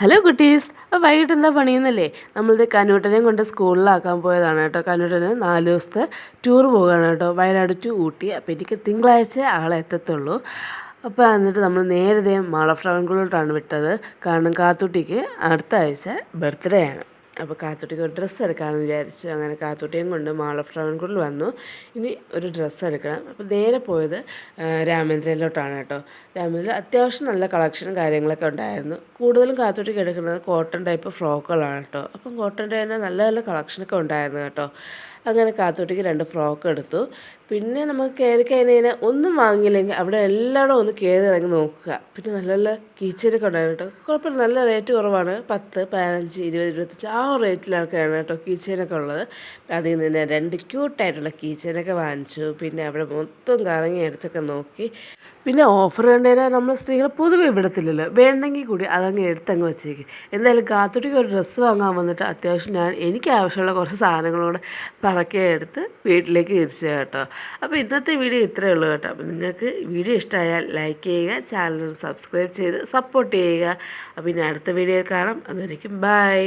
Hello കുട്ടീസ്. വൈകിട്ട് എന്താ പണിയെന്നല്ലേ? നമ്മളിത് കനൂട്ടനെയും കൊണ്ട് സ്കൂളിലാക്കാൻ പോയതാണ് കേട്ടോ. കനൂട്ടന് നാല് ദിവസത്തെ ടൂർ പോവുകയാണ് കേട്ടോ. വയനാട് ടു ഊട്ടി. അപ്പോൾ എനിക്ക് തിങ്കളാഴ്ച ആളെ എത്തത്തുള്ളൂ. അപ്പോൾ എന്നിട്ട് നമ്മൾ നേരത്തെ മാളഫ്രാൻകുളോട്ടാണ് വിട്ടത്. കാരണം കാത്തുട്ടിക്ക് അടുത്ത ആഴ്ച ബർത്ത്ഡേ ആണ്. അപ്പോൾ കാത്തുട്ടിക്ക് ഒരു ഡ്രസ്സ് എടുക്കാമെന്ന് വിചാരിച്ചു. അങ്ങനെ കാത്തുട്ടിയും കൊണ്ട് മാൾ ഓഫ് ട്രാവൻകൂറിൽ വന്നു. ഇനി ഒരു ഡ്രസ്സ് എടുക്കണം. അപ്പോൾ നേരെ പോയത് രാമേന്ദ്രയിലോട്ടാണ് കേട്ടോ. രാമേന്ദ്ര അത്യാവശ്യം നല്ല കളക്ഷനും കാര്യങ്ങളൊക്കെ ഉണ്ടായിരുന്നു. കൂടുതലും കാത്തുട്ടിക്ക് എടുക്കുന്നത് കോട്ടൺ ടൈപ്പ് ഫ്രോക്കുകളാണ് കേട്ടോ. അപ്പം കോട്ടൺ തന്നെ നല്ല നല്ല കളക്ഷനൊക്കെ ഉണ്ടായിരുന്നു കേട്ടോ. അങ്ങനെ കാത്തോട്ടിക്ക് രണ്ട് ഫ്രോക്ക് എടുത്തു. പിന്നെ നമുക്ക് കയറി കഴിഞ്ഞാൽ ഒന്നും വാങ്ങിയില്ലെങ്കിൽ അവിടെ എല്ലായിടും ഒന്ന് കയറി ഇറങ്ങി നോക്കുക. പിന്നെ നല്ല നല്ല കീച്ചരൊക്കെ ഉണ്ടായിരുന്നു കേട്ടോ. കുഴപ്പമില്ല നല്ല റേറ്റ് കുറവാണ്. പത്ത് പതിനഞ്ച് ഇരുപത് ഇരുപത്തഞ്ച് ആ റേറ്റിലൊക്കെയാണ് കേട്ടോ കീച്ചേനൊക്കെ ഉള്ളത്. അതിൽ നിന്ന് രണ്ട് ക്യൂട്ടായിട്ടുള്ള കീച്ചേനൊക്കെ വാങ്ങിച്ചു. പിന്നെ അവിടെ മൊത്തം കറങ്ങി എടുത്തൊക്കെ നോക്കി. പിന്നെ ഓഫർ കണ്ടേരാ നമ്മൾ സ്ത്രീകൾ പൊതുവെ വിടത്തില്ലല്ലോ വേണ്ടെങ്കിൽ കൂടി അതങ്ങ് എടുത്തങ്ങ് വെച്ചേക്ക്. എന്തായാലും കാത്തുട്ടിക്ക് ഒരു ഡ്രസ്സ് വാങ്ങാൻ വന്നിട്ട് അത്യാവശ്യം ഞാൻ എനിക്ക് ആവശ്യമുള്ള കുറച്ച് സാധനങ്ങളോട് പറക്കി എടുത്ത് വീട്ടിലേക്ക് തിരിച്ചു കേട്ടോ. അപ്പോൾ ഇന്നത്തെ വീഡിയോ ഇത്രയേ ഉള്ളൂ കേട്ടോ. അപ്പോൾ നിങ്ങൾക്ക് വീഡിയോ ഇഷ്ടമായാൽ ലൈക്ക് ചെയ്യുക ചാനൽ സബ്സ്ക്രൈബ് ചെയ്ത് സപ്പോർട്ട് ചെയ്യുക. അപ്പോൾ ഇനി അടുത്ത വീഡിയോ കാണാം. അതുവരയ്ക്കും ബൈ